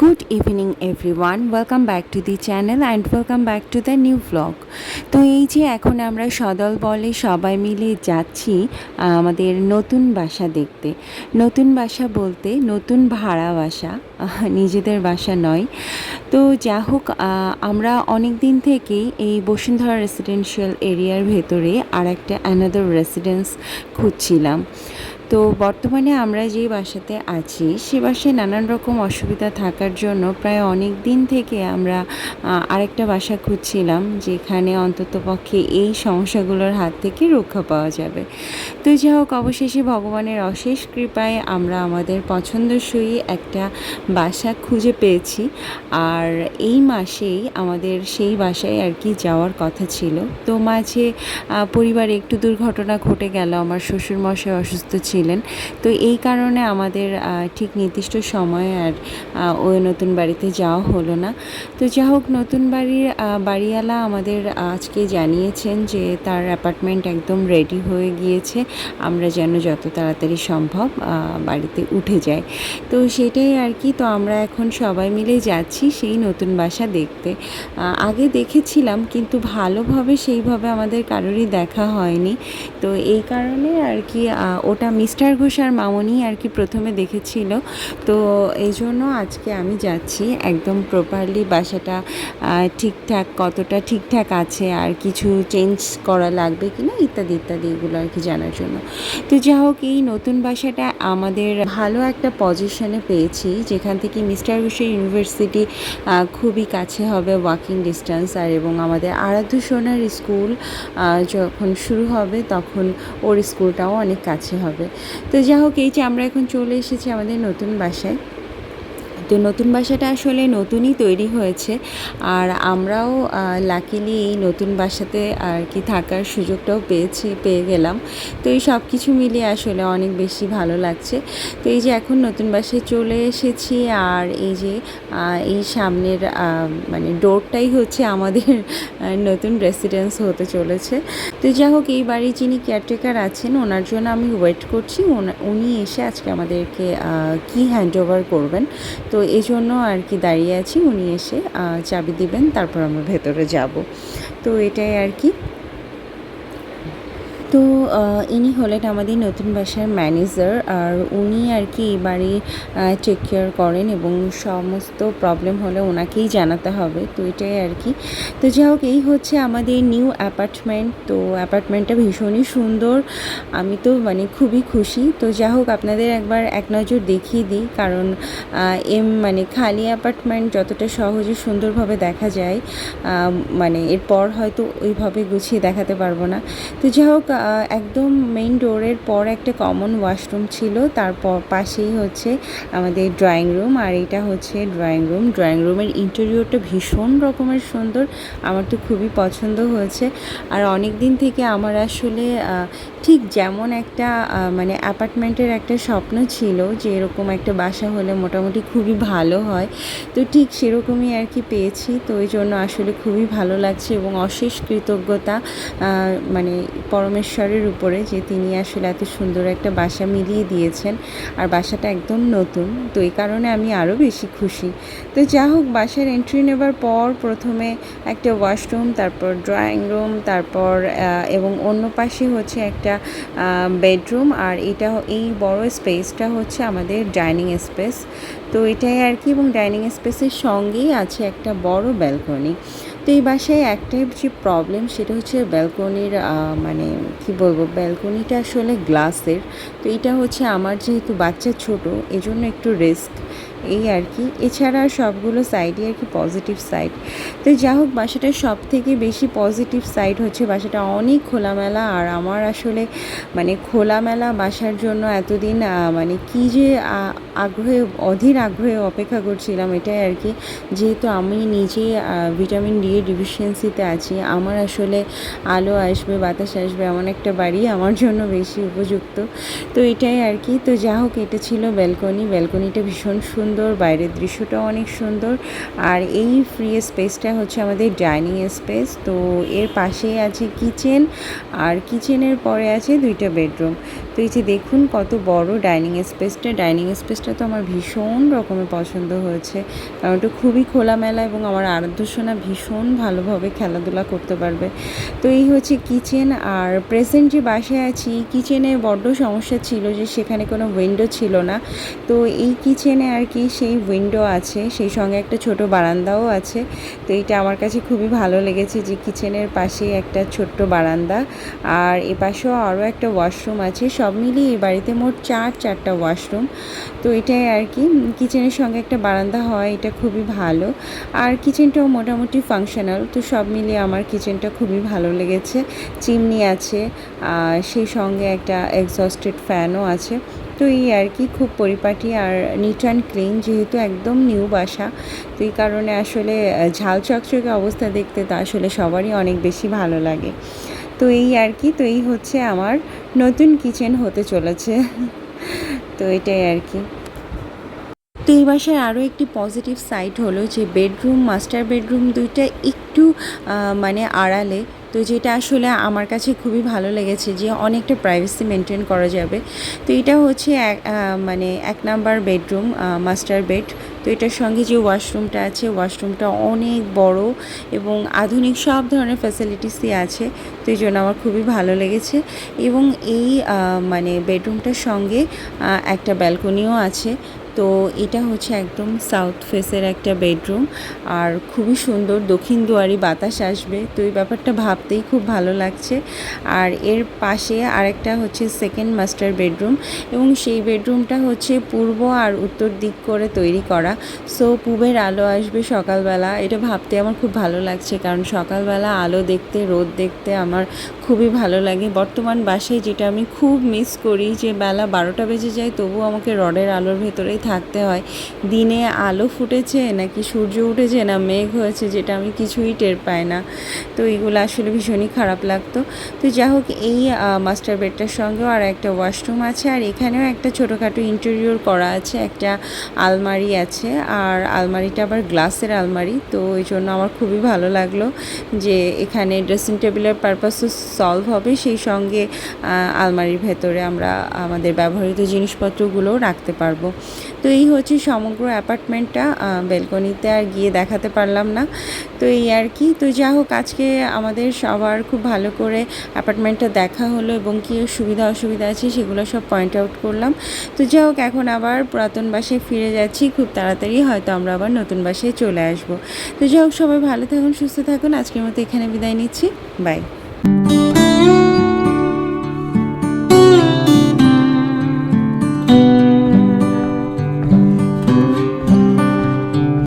Good evening everyone welcome back to the channel and welcome back to the new vlog তো এই যে এখন আমরা সদল বলে সবাই মিলে যাচ্ছি আমাদের নতুন বাসা দেখতে। নতুন বাসা বলতে নতুন ভাড়া বাসা নিজেদের বাসা নয়। তো যা হোক আমরা অনেক দিন থেকেই এই বসুন্ধরা রেসিডেন্সিয়াল এরিয়ার ভেতরে আর একটা অ্যানাদার রেসিডেন্স খুঁজছিলাম। তো বর্তমানে আমরা যে বাসাতে আছি, সে বাসায় নানান রকম অসুবিধা থাকার জন্য প্রায় অনেক দিন থেকে আমরা আরেকটা বাসা খুঁজছিলাম, যেখানে অন্তত পক্ষে এই সমস্যাগুলোর হাত থেকে রক্ষা পাওয়া যাবে। তো যাই হোক, অবশেষে ভগবানের অশেষ কৃপায় আমরা আমাদের পছন্দসই একটা বাসা খুঁজে পেয়েছি। আর এই মাসেই আমাদের সেই বাসায় আর কি যাওয়ার কথা ছিল। তো মাঝে পরিবারে একটু দুর্ঘটনা ঘটে গেল, আমার শ্বশুরমশাই অসুস্থ ছিলেন তো এই কারণে আমাদের ঠিক নির্দিষ্ট সময়ে আর ওই নতুন বাড়িতে যাওয়া হলো না। তো যা হোক, নতুন বাড়ির বাড়িওয়ালা আমাদের আজকে জানিয়েছেন যে তার অ্যাপার্টমেন্ট একদম রেডি হয়ে গিয়েছে। আমরা যেন যত তাড়াতাড়ি সম্ভব বাড়িতে উঠে যাই। তো সেটাই আর কি, তো আমরা এখন সবাই মিলে যাচ্ছি সেই নতুন বাসা দেখতে। আগে দেখেছিলাম, কিন্তু ভালোভাবে সেইভাবে আমাদের কারোরই দেখা হয়নি। তো এই কারণে আর কি ওটা মিস্টার ঘোষ আর মামনি আর কি প্রথমে দেখেছিল। তো এই জন্য আজকে আমি যাচ্ছি একদম প্রপারলি বাসাটা ঠিকঠাক কতটা ঠিকঠাক আছে আর কিছু চেঞ্জ করা লাগবে কি না, ইত্যাদি ইত্যাদি এগুলো আর কি জানার জন্য। তো যা হোক, এই নতুন বাসাটা আমাদের ভালো একটা পজিশনে পেয়েছি, যেখান থেকে মিস্টার ঘোষের ইউনিভার্সিটি খুবই কাছে হবে ওয়াকিং ডিস্টেন্স আর এবং আমাদের আরাধ্য সোনার স্কুল যখন শুরু হবে তখন ওর স্কুলটাও অনেক কাছে হবে। তো যা হোক এই যে আমরা এখন চলে এসেছি আমাদের নতুন বাসায়। তো নতুন বাসাটা আসলে নতুনই তৈরি হয়েছে। আর আমরাও লাকিলি এই নতুন বাসাতে আর কি থাকার সুযোগটাও পেয়েছি, পেয়ে গেলাম। তো এই সব কিছু মিলিয়ে আসলে অনেক বেশি ভালো লাগছে। তো এই যে এখন নতুন বাসায় চলে এসেছি আর এই যে এই সামনের মানে ডোরটাই হচ্ছে আমাদের নতুন রেসিডেন্স হতে চলেছে। তো যাই হোক, এই বাড়ির যিনি কেয়ারটেকার আছেন, ওনার জন্য আমি ওয়েট করছি। উনি এসে আজকে আমাদেরকে কি হ্যান্ড ওভার করবেন। তো এই জন্য আর কি দাঁড়িয়ে আছি। উনি এসে চাবি দিবেন, তারপর আমরা ভেতরে যাব। তো এটাই আর কি। তো ইনি হলেন আমাদের নতুন বাসার ম্যানেজার আর উনি আর কি এই বাড়ি টেক কেয়ার করেন এবং সমস্ত প্রবলেম হলে ওনাকেই জানাতে হবে। তো এটাই আর কি। তো যাই হোক, এই হচ্ছে আমাদের নিউ অ্যাপার্টমেন্ট তো অ্যাপার্টমেন্টটা ভীষণই সুন্দর। আমি তো মানে খুবই খুশি। তো যা হোক, আপনাদের একবার এক নজর দেখিয়ে দিই। কারণ এম মানে খালি অ্যাপার্টমেন্ট যতটা সহজে সুন্দরভাবে দেখা যায় মানে এরপর হয়তো ওইভাবে গুছিয়ে দেখাতে পারব না। তো যাই হোক একদম মেইন ডোরের পর একটা কমন ওয়াশরুম ছিল। তারপর পাশেই হচ্ছে আমাদের ড্রয়িং রুম আর এটা হচ্ছে ড্রয়িং রুম ড্রয়িং রুমের ইন্টেরিয়রটা ভীষণ রকমের সুন্দর। আমার তো খুবই পছন্দ হয়েছে। আর অনেক দিন থেকে আমার আসলে ঠিক যেমন একটা মানে অ্যাপার্টমেন্টের একটা স্বপ্ন ছিল যে এরকম একটা বাসা হলে মোটামুটি খুবই ভালো হয়। তো ঠিক সেরকমই আর কি পেয়েছি। তো ওই জন্য আসলে খুবই ভালো লাগছে এবং অশেষ কৃতজ্ঞতা মানে মানে পরমেশ্বরের উপরে যে তিনি আসলে এত সুন্দর একটা বাসা মিলিয়ে দিয়েছেন আর বাসাটা একদম নতুন। তো এই কারণে আমি আরও বেশি খুশি। তো যা হোক, বাসার এন্ট্রি নেবার পর প্রথমে একটা ওয়াশরুম তারপর ড্রয়িং রুম তারপর এবং অন্য পাশে হচ্ছে একটা বেডরুম আর এটা এই বড় স্পেসটা হচ্ছে আমাদের ডাইনিং স্পেস তো এটাই আর কি, এবং ডাইনিং স্পেসের সঙ্গেই আছে একটা বড় ব্যালকনি তো এই বাসায় একটাই যে প্রবলেম সেটা হচ্ছে ব্যালকনির মানে কি বলব ব্যালকনিটা আসলে গ্লাসের তো এটা হচ্ছে আমার যেহেতু বাচ্চা ছোট, এজন্য একটু রিস্ক এই আর কি। এছাড়া সবগুলো সাইডই আর কি পজিটিভ সাইড তো যা হোক, বাসাটার সব থেকে বেশি পজিটিভ সাইড হচ্ছে বাসাটা অনেক খোলামেলা। আর আমার আসলে মানে খোলামেলা বাসার জন্য এতদিন মানে কি যে আগ্রহে, অধীর আগ্রহে অপেক্ষা করছিলাম এটাই আর কি। যেহেতু আমি নিজে ভিটামিন ডি এর ডিফিসিয়েন্সিতে আছি, আমার আসলে আলো আসবে, বাতাস আসবে এমন একটা বাড়ি আমার জন্য বেশি উপযুক্ত। তো এটাই আর কি। তো যা হোক, এটা ছিল ব্যালকনি ব্যালকনিটা ভীষণ সুন্দর। বাইরের দৃশ্যটাও অনেক সুন্দর। আর এই ফ্রি স্পেসটা হচ্ছে আমাদের ডাইনিং স্পেস তো এর পাশেই আছে কিচেন আর কিচেনের পরে আছে দুইটা বেডরুম তো এই যে দেখুন কত বড় ডাইনিং স্পেসটা। ডাইনিং স্পেসটা তো আমার ভীষণ রকমের পছন্দ হয়েছে। কারণ ওটা খুবই খোলামেলা এবং আমার আরাধ্য সোনা ভীষণ ভালোভাবে খেলাধুলা করতে পারবে। তো এই হচ্ছে কিচেন। আর প্রেজেন্ট যে বাসায় আছি, কিচেনে বড্ড সমস্যা ছিল যে সেখানে কোনো উইন্ডো ছিল না। তো এই কিচেনে আর কি সেই উইন্ডো আছে, সেই সঙ্গে একটা ছোট বারান্দাও আছে। তো এইটা আমার কাছে খুবই ভালো লেগেছে যে কিচেনের পাশে একটা ছোট্ট বারান্দা। আর এ পাশেও আরও একটা ওয়াশরুম আছে। সব মিলিয়ে এই বাড়িতে মোট চার, চারটা ওয়াশরুম। তো এটাই আর কি কিচেনের সঙ্গে একটা বারান্দা হয়, এটা খুবই ভালো। আর কিচেনটাও মোটামুটি ফাংশনাল তো সব মিলিয়ে আমার কিচেনটা খুবই ভালো লেগেছে। চিমনি আছে সেই সঙ্গে একটা এক্সস্টেড ফ্যানও আছে। তো এই আর কি, খুব পরিপাটি আর নিট অ্যান্ড ক্লিন যেহেতু একদম নিউ বাসা। তো এই কারণে আসলে ঝাল চকচকে অবস্থা দেখতে তা আসলে সবারই অনেক বেশি ভালো লাগে। তো এই আর কি তো এই হচ্ছে আমার নতুন কিচেন হতে চলেছে। তো এটাই আর কি। তো এই বাসার আরও একটি পজিটিভ সাইড হলো যে বেডরুম মাস্টার বেডরুম দুইটা একটু মানে আড়ালে। তো যেটা আসলে আমার কাছে খুবই ভালো লেগেছে যে অনেকটা প্রাইভেসি মেনটেন করা যাবে। তো এটা হচ্ছে মানে এক নাম্বার বেডরুম মাস্টার বেড তো এটার সঙ্গে যে ওয়াশরুমটা আছে ওয়াশরুমটা অনেক বড় এবং আধুনিক সব ধরনের ফ্যাসিলিটিসই আছে। তো এই জন্য আমার খুবই ভালো লেগেছে। এবং এই মানে বেডরুমটার সঙ্গে একটা ব্যালকনিও আছে। তো এটা হচ্ছে একদম সাউথ ফেসের একটা বেডরুম আর খুবই সুন্দর দক্ষিণ দুয়ারি বাতাস আসবে। তো এই ব্যাপারটা ভাবতেই খুব ভালো লাগছে। আর এর পাশে আরেকটা হচ্ছে সেকেন্ড মাস্টার বেডরুম এবং সেই বেডরুমটা হচ্ছে পূর্ব আর উত্তর দিক করে তৈরি করা। সো পূবের আলো আসবে সকালবেলা। এটা ভাবতে আমার খুব ভালো লাগছে কারণ সকালবেলা আলো দেখতে, রোদ দেখতে আমার খুবই ভালো লাগে। বর্তমান বাসায় যেটা আমি খুব মিস করি যে বেলা বারোটা বেজে যায় তবু আমাকে রডের আলোর ভেতরেই থাকতে হয়। দিনে আলো ফুটেছে নাকি সূর্য উঠেছে না মেঘ হয়েছে যেটা আমি কিছুই টের পাই না। তো এইগুলো আসলে ভীষণই খারাপ লাগতো। তো যাই হোক, এই মাস্টার বেডটার সঙ্গেও আর একটা ওয়াশরুম আছে আর এখানেও একটা ছোটোখাটো ইন্টেরিয়র করা আছে, একটা আলমারি আছে। আর আলমারিটা আবার গ্লাসের আলমারি। তো ওই জন্য আমার খুবই ভালো লাগল যে এখানে ড্রেসিং টেবিলের পারপাসও সলভ হবে। সেই সঙ্গে আলমারির ভেতরে আমরা আমাদের ব্যবহৃত জিনিসপত্রগুলোও রাখতে পারব। তো এই হচ্ছে সমগ্র অ্যাপার্টমেন্টটা বেলকনিতে আর গিয়ে দেখাতে পারলাম না। তো এই আর কি, তো যা হোক, আজকে আমাদের সবার খুব ভালো করে অ্যাপার্টমেন্টটা দেখা হলো এবং কী সুবিধা অসুবিধা আছে সেগুলো সব পয়েন্ট আউট করলাম। তো যা হোক, এখন আবার পুরাতন বাসায় ফিরে যাচ্ছি, খুব তাড়াতাড়ি হয়তো আমরা আবার নতুন বাসায় চলে আসব। তো যাই হোক, সবাই ভালো থাকুন, সুস্থ থাকুন, আজকের মতো এখানে বিদায় নিচ্ছি। বাই